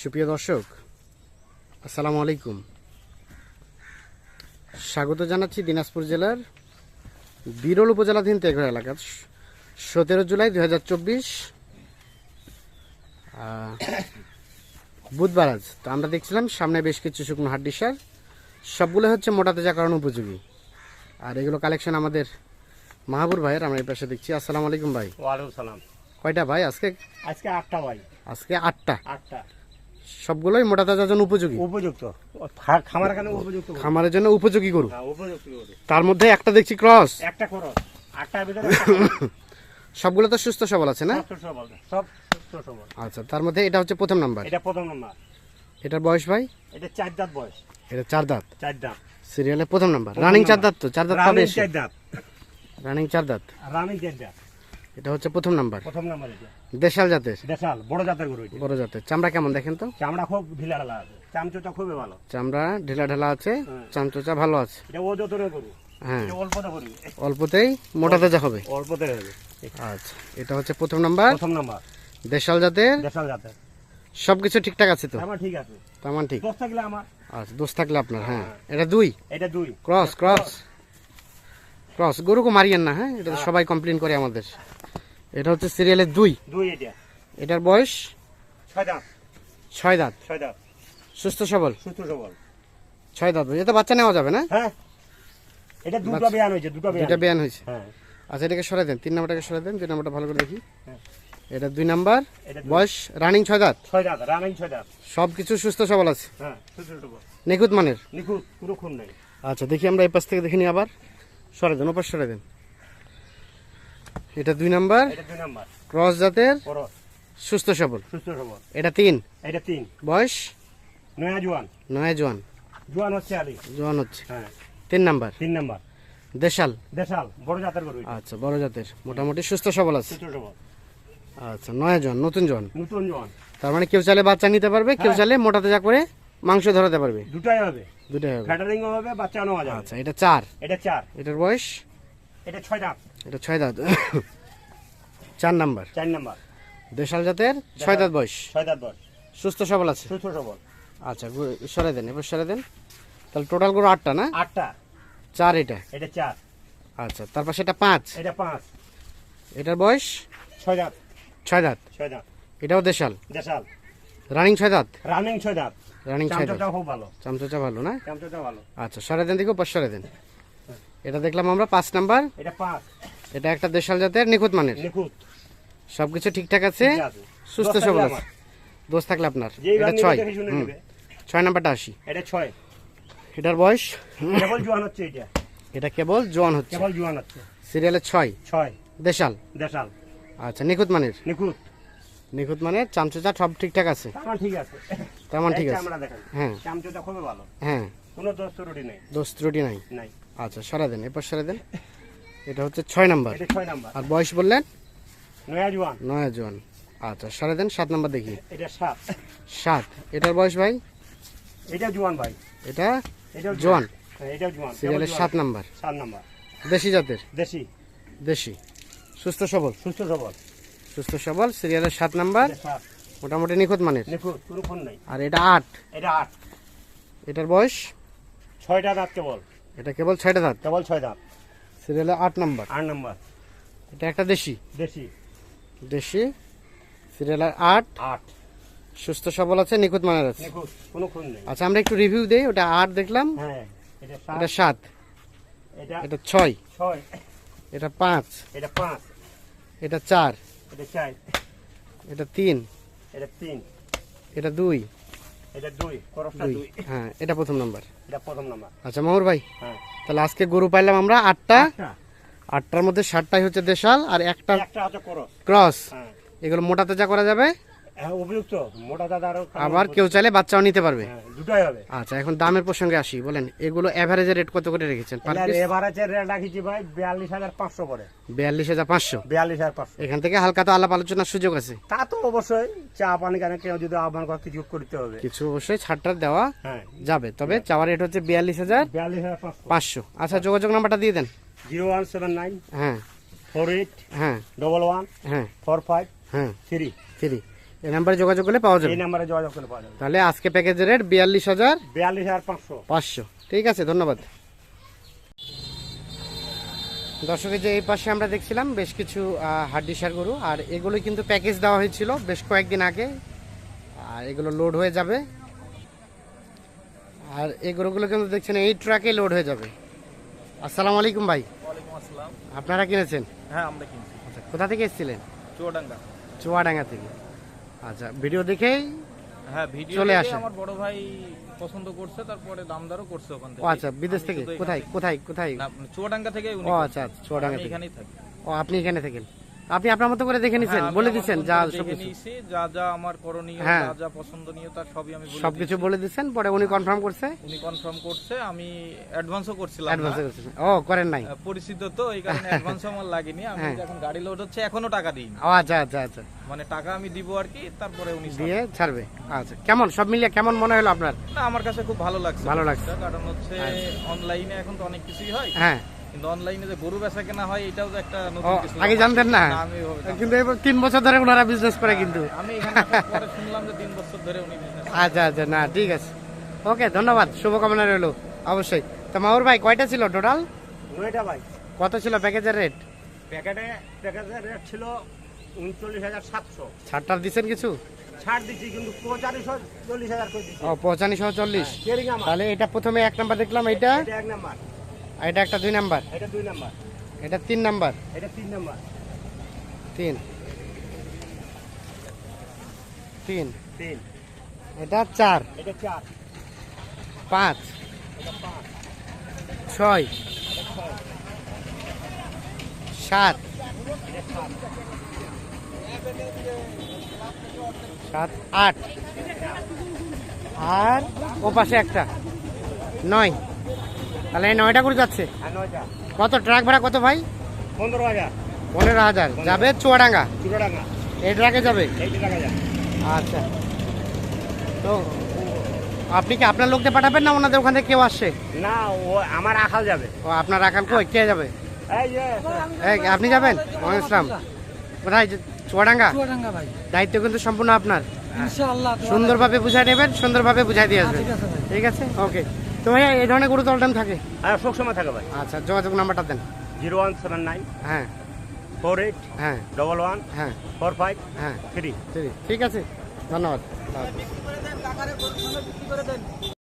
সুপ্রিয় দর্শক আসসালামু আলাইকুম। স্বাগত জানাচ্ছি দিনাজপুর জেলার বিরল উপজেলাধীন তেঘরা এলাকা সতেরো জুলাই দুই হাজার চব্বিশ বুধবার আজ। তো আমরা দেখছিলাম সামনে বেশ কিছু শুকনো হাড্ডি সার সবগুলো হচ্ছে মোটা তেজাকরণ উপযোগী। আর এগুলো কালেকশন আমাদের মাহাবুর ভাইয়ের আমরা এই পাশে দেখছি। আসসালামু আলাইকুম ভাই। ওয়ালাইকুম সালাম। কয়টা ভাই আজকে? আজকে আটটা ভাই। আজকে আটটা। আটটা। সবগুলোই মোটা তাজার জন্য উপযোগী। উপযুক্ত। খা- খামার এখানে উপযুক্ত খামারের জন্য উপযোগী গরু। হ্যাঁ গরু। তার মধ্যে একটা দেখছি ক্রস। একটা করো আটটার ভিতরে সবগুলো তো সুস্থ সবল আছে না? সব সুস্থ সবল সব সুস্থ সবল। আচ্ছা তার মধ্যে এটা হচ্ছে প্রথম নাম্বার। এটা প্রথম নম্বর। এটার বয়স ভাই? এটা চার দাঁত বয়স। এটা চার দাঁত। চার দাঁত। সিরিয়ালের প্রথম নাম্বার। রানিং চার দাঁত তো চার দাঁত পাবে রানিং চার দাঁত। রানিং চার দাঁত। রানিং চার দাঁত। এটা হচ্ছে প্রথম নাম্বার। প্রথম নম্বর এটা। দেশাল জাতের? দেশাল বড় জাতের গরু এটা। বড় জাতের। চামড়া কেমন দেখেন তো? চামড়া খুব ঢিলা ঢালা আছে। চামচোটা খুবই ভালো। চামড়া ঢিলা ঢালা আছে হ্যাঁ। চামচোচা ভালো আছে। এটা ওজতরের গরু। হ্যাঁ। অল্পতেই মোটা তাজা হবে। অল্পতে হবে আচ্ছা এটা হচ্ছে প্রথম নাম্বার। প্রথম নাম্বার। দেশাল জাতের? দেশাল জাতের। সবকিছু ঠিকঠাক আছে তো? আমার ঠিক আছে। তেমন ঠিক। দশ থাকলে আমার। আচ্ছা দোষ থাকলে আপনার হ্যাঁ। এটা দুই? এটা দুই। ক্রস ক্রস ক্রস গরুকে মারিয়েন না হ্যাঁ? এটা সবাই কমপ্লেন করে আমাদের। এটা হচ্ছে সিরিয়ালের দুই। দুই এটা। এটার বয়স? ছয় দাঁত। সুস্থ সবল? সুস্থ সবল। ছয় দাঁত। এটা বাচ্চা নেওয়া যাবে না? হ্যাঁ। এটা দুটো বিয়ান হয়েছে দুটো বিয়ান এটা বেয়ান হয়েছে। হ্যাঁ। আচ্ছা এটাকে সরাই দেন। তিন নাম্বারটাকে সরাই দেন। দুই নাম্বারটা ভালো করে দেখি। হ্যাঁ। এটা দুই নাম্বার। বয়স রানিং ছয় দাঁত। ছয় দাঁত রানিং ছয় দাঁত। সব কিছু সুস্থ সবল আছে। হ্যাঁ সুস্থ সবল। নিখুঁত মানের? নিখুঁত কোনো খুন নেই। আচ্ছা দেখি আমরা এই পাশ থেকে দেখে নিই আবার। সরাই দেন ওপাশ সরাই দেন। এটা দুই নাম্বার ক্রস জাতের সুস্থ সবল। সুস্থ সবল। এটা তিন। এটা তিন। বয়স? নয়া জোয়ান। নয় জোয়ান। জোয়ান হচ্ছে আলি। জোয়ান হচ্ছে। হ্যাঁ। তিন নাম্বার? তিন নাম্বার। দেশাল। দেশাল বড় জাতের গরু আচ্ছা বড় জাতের। মোটামুটি সুস্থ সবল আছে। সুস্থ সবল। আচ্ছা নয় জন নতুন জন নতুন জোয়ান। তার মানে কেউ চাইলে বাচ্চা নিতে পারবে কেউ হ্যাঁ। চাইলে মোটা তাজা করে মাংস ধরাতে পারবে। দুটাই হবে। দুটাই হবে হবে বাচ্চা নেওয়া যাবে। আচ্ছা এটা চার। এটা চার। এটার বয়স? এটা ছয় দাঁত। এটা ছয় দাঁত। চার নাম্বার। চার নাম্বার। দেশাল জাতের ছয় দাঁত বয়স? ছয় দাঁত বয়স। সুস্থ সবল আছে? সুস্থ সবল। আচ্ছা সরাই দেন এবার সরাই দেন। তাহলে টোটাল গরু আটটা না? আটটা। চার এটা। এটা চার। আচ্ছা তারপর সেটা পাঁচ। এটা পাঁচ। এটার বয়স? ছয় দাঁত। ছয় দাঁত। ছয় দাঁত। এটাও দেশাল। দেশাল। রানিং ছয় দাঁত? রানিং ছয় দাঁত। রানিং ছয় দাঁত চামচাটা খুব ভালো। না? চামচাটা ভালো। আচ্ছা সরে দেন দেখো পাশ সরে দেন। এটা দেখলাম আমরা পাঁচ নাম্বার। এটা পাঁচ। এটা একটা দেশাল জাতের নিখুঁত মানের। নিখুঁত। সবকিছু ঠিকঠাক আছে? সুস্থ সবল আছে। দোষ থাকলে আপনার। এটা ছয়। ছয় নাম্বারটা আসি এটা ছয়। এটার বয়স? কেবল জোয়ান হচ্ছে এটা। এটা কেবল জোয়ান হচ্ছে। কেবল জোয়ান হচ্ছে। সিরিয়ালের ছয়। ছয়। দেশাল? দেশাল। আচ্ছা নিখুঁত মানের? নিখুঁত। নিখুঁত মানের চামচা সব ঠিকঠাক আছে? ঠিক আছে। তেমন ঠিক আছে। হ্যাঁ। চামচটা খুবই ভালো। হ্যাঁ। কোনো দোষ ত্রুটি নেই। দোষ ত্রুটি নাই? নাই। আচ্ছা সারা দেন এরপর সারা দেন। এটা হচ্ছে ছয় নাম্বার। এটা ছয় নাম্বার। আর বয়স বললেন? নয়া জোয়ান নয়া জোয়ান আচ্ছা সরা দেন সাত নাম্বার দেখি। এটা সাত। সাত। এটার বয়স ভাই? এটা জোয়ান ভাই। এটা এটাও জোয়ান। হ্যাঁ, এটাও জোয়ান। সিরিয়ালের সাত। নাম্বার। সাত নাম্বার। দেশি জাতের? দেশি। দেশি। সুস্থ সবল? সুস্থ সবল। সুস্থ সবল সিরিয়ালের সাত নাম্বার। মোটামুটি নিখুঁত মানের? নিখুঁত কোনো ফোন নেই। আর এটা আট? এটা আট। এটার বয়স? ছয়টা দাঁত কেবল। এটা কেবল ছয়টা দাঁত? কেবল ছয় দাঁত। সিরিয়ালের আট নাম্বার। আট নাম্বার। এটা একটা দেশি? দেশি। দেশি। সিরিয়ালের আট? আট। সুস্থ সবল আছে নিখুঁত মানের আছে? কোনো খুন নেই। আচ্ছা আমরা একটু রিভিউ দেই ওটা আট দেখলাম। হ্যাঁ এটা সাত। সাত। এটা এটা ছয়। ছয়। এটা পাঁচ। এটা পাঁচ। এটা চার। এটা চার। এটা তিন। এটা তিন। এটা দুই। এটা দুই খরচটা দুই। হ্যাঁ এটা প্রথম নাম্বার। এটা প্রথম নাম্বার। আচ্ছা মামুর ভাই হ্যাঁ। তাহলে আজকে গরু পাইলাম আমরা আটটা। আটটার মধ্যে ষাটটাই হচ্ছে দেশাল আর একটা একটা হচ্ছে করস ক্রস। হ্যাঁ। এগুলো মোটাতে যা করা যাবে। হ্যাঁ উপযুক্ত মোটা দাদা আরও আবার কেউ চাইলে বাচ্চাও নিতে পারবে। হ্যাঁ দুটাই হবে। আচ্ছা এখন দামের প্রসঙ্গে আসি বলেন এগুলো এভারেজের রেট কত করে রেখেছেন? রেট রাখিছি ভাই বিয়াল্লিশ হাজার পাঁচশো করে। বিয়াল্লিশ হাজার পাঁচশো? বিয়াল্লিশ হাজার পাঁচশো। এখান থেকে হালকা তো আলাপ আলোচনার সুযোগ আছে। তা তো অবশ্যই চা পানি কেন কেউ যদি আহ্বান করে কিছু করতে হবে। কিছু অবশ্যই ছাড়টা দেওয়া হ্যাঁ। যাবে তবে চাওয়ার রেট হচ্ছে বিয়াল্লিশ হাজার বিয়াল্লিশ হাজার পাঁচশো। আচ্ছা যোগাযোগ নাম্বারটা দিয়ে দেন। জিরো ওয়ান সেভেন নাইন হ্যাঁ। ফোর এইট হ্যাঁ। ডবল ওয়ান হ্যাঁ। ফোর ফাইভ হ্যাঁ। থ্রি। থ্রি। এই নাম্বারে যোগাযোগ করলে পাওয়া যাবে। এই নাম্বারে যোগাযোগ করে পাওয়া যাবে। তাহলে আজকে প্যাকেজের রেট বিয়াল্লিশ হাজার বিয়াল্লিশ হাজার পাঁচশো। পাঁচশো। ঠিক আছে ধন্যবাদ। দর্শকের যে এই পাশে আমরা দেখছিলাম বেশ কিছু হাড্ডিসার গরু আর এগুলো কিন্তু প্যাকেজ দেওয়া হয়েছিল বেশ কয়েকদিন আগে আর এগুলো লোড হয়ে যাবে। আর এই গরুগুলো কিন্তু দেখছেন এই ট্রাকে লোড হয়ে যাবে। আসসালামু আলাইকুম ভাই। ওয়ালাইকুম আসসালাম। আপনারা কিনেছেন? হ্যাঁ আমরা কিনছি। আচ্ছা কোথা থেকে এসেছিলেন? চুয়াডাঙ্গা। চুয়াডাঙ্গা থেকে। আচ্ছা ভিডিও দেখেই হ্যাঁ ভিডিও চলে দেখে আমার বড় ভাই পছন্দ করছে তারপরে দামদারও করছে ওখান থেকে। ও আচ্ছা বিদেশ থেকে? কোথায়? কোথায়? কোথায়? না চুয়াডাঙ্গা থেকে ও আচ্ছা আচ্ছা চুয়াডাঙ্গা থেকে। এখানেই থাকি। ও আপনি এখানে থাকেন? আপনি আপনার মতো করে দেখে নিছেন হ্যাঁ, বলে দিচ্ছেন যা সবকিছু যা যা আমার করণীয় হ্যাঁ। যা যা পছন্দনীয় তার সবই আমি বলে সবকিছু বলে দিচ্ছেন পরে উনি কনফার্ম করছে? উনি কনফার্ম করছে আমি অ্যাডভান্সও করছিলাম অ্যাডভান্স না। ও করেন নাই। আহ, পরিচিত তো এই কারণে অ্যাডভান্স আমার লাগেনি। আমি হ্যাঁ। যখন গাড়ি লোড হচ্ছে এখনও টাকা দিই ও আচ্ছা আচ্ছা আচ্ছা। মানে টাকা আমি দিব আর কি তারপরে উনি দিয়ে ছাড়বে। আচ্ছা কেমন? সব মিলিয়ে কেমন মনে হলো আপনার? না আমার কাছে খুব ভালো লাগছে। ভালো লাগছে। কারণ হচ্ছে অনলাইনে এখন তো অনেক কিছুই হয়। হ্যাঁ। কিন্তু অনলাইনে যে গরু বেচা কেনা হয় এটাও তো একটা নতুন কিছু। আগে জানতেন না? আমি কিন্তু এবার তিন বছর ধরে ওনারা বিজনেস করে কিন্তু। আমি এখানে পরে শুনলাম যে তিন বছর ধরে উনি করে। আচ্ছা আচ্ছা না ঠিক আছে। ওকে ধন্যবাদ শুভকামনা রইল অবশ্যই। তো মাহুর ভাই কয়টা ছিল টোটাল নয়টা ভাই। কত ছিল প্যাকেজের রেট প্যাকেটে প্যাকেটের রেট ছিল উনচল্লিশ হাজার সাতশো। ছাড়টার দিচ্ছেন কিছু? ছাড় দিচ্ছি কিন্তু পঁয়তাল্লিশশো চল্লিশ হাজার করে দিচ্ছি। ও পঁচানি সহ চল্লিশ। তাহলে এটা প্রথমে এক নাম্বার দেখলাম এটা এটা এক নাম্বার আর এটা একটা দুই নাম্বার? এটা দুই নাম্বার। এটা তিন নাম্বার? এটা তিন নাম্বার। তিন। তিন। তিন। এটা চার। এটা চার। পাঁচ। এটা পাঁচ। ছয়। সাত। সাত আট। আর ও পাশে একটা। নয়। তাহলে এই নয়টা করে যাচ্ছে? কত ট্রাক ভাড়া কত ভাই? পনেরো হাজার। পনেরো হাজার। যাবে চুয়াডাঙ্গা? চুরাডাঙ্গা এই ট্রাকে যাবে? আচ্ছা। তো আপনি কি আপনার লোকদের পাঠাবেন না ওনাদের ওখান থেকে কেউ আসছে না ও আমার আখাল যাবে। ও আপনার রাখাল কই? কে যাবে? এই যে। এই, আপনি যাবেন? ওয়ালাইকুম আসসালাম কোথায় চুয়াডাঙ্গা? চুয়াডাঙ্গা ভাই। দায়িত্ব কিন্তু সম্পূর্ণ আপনার। ইনশাআল্লাহ সুন্দরভাবে বুঝাই নেবেন সুন্দরভাবে বুঝাই দিয়ে আসবেন। ঠিক আছে ভাই। ঠিক আছে? ওকে। তো ভাইয়া এই ধরনের গরু তো অলটাইম থাকে? সব সময় থাকে ভাই। আচ্ছা যোগাযোগ নাম্বারটা দেন। জিরো ওয়ান সেভেন নাইন হ্যাঁ। ফোর এইট হ্যাঁ। ডবল ওয়ান হ্যাঁ। ফোর ফাইভ হ্যাঁ। থ্রি। থ্রি। ঠিক আছে। ধন্যবাদ।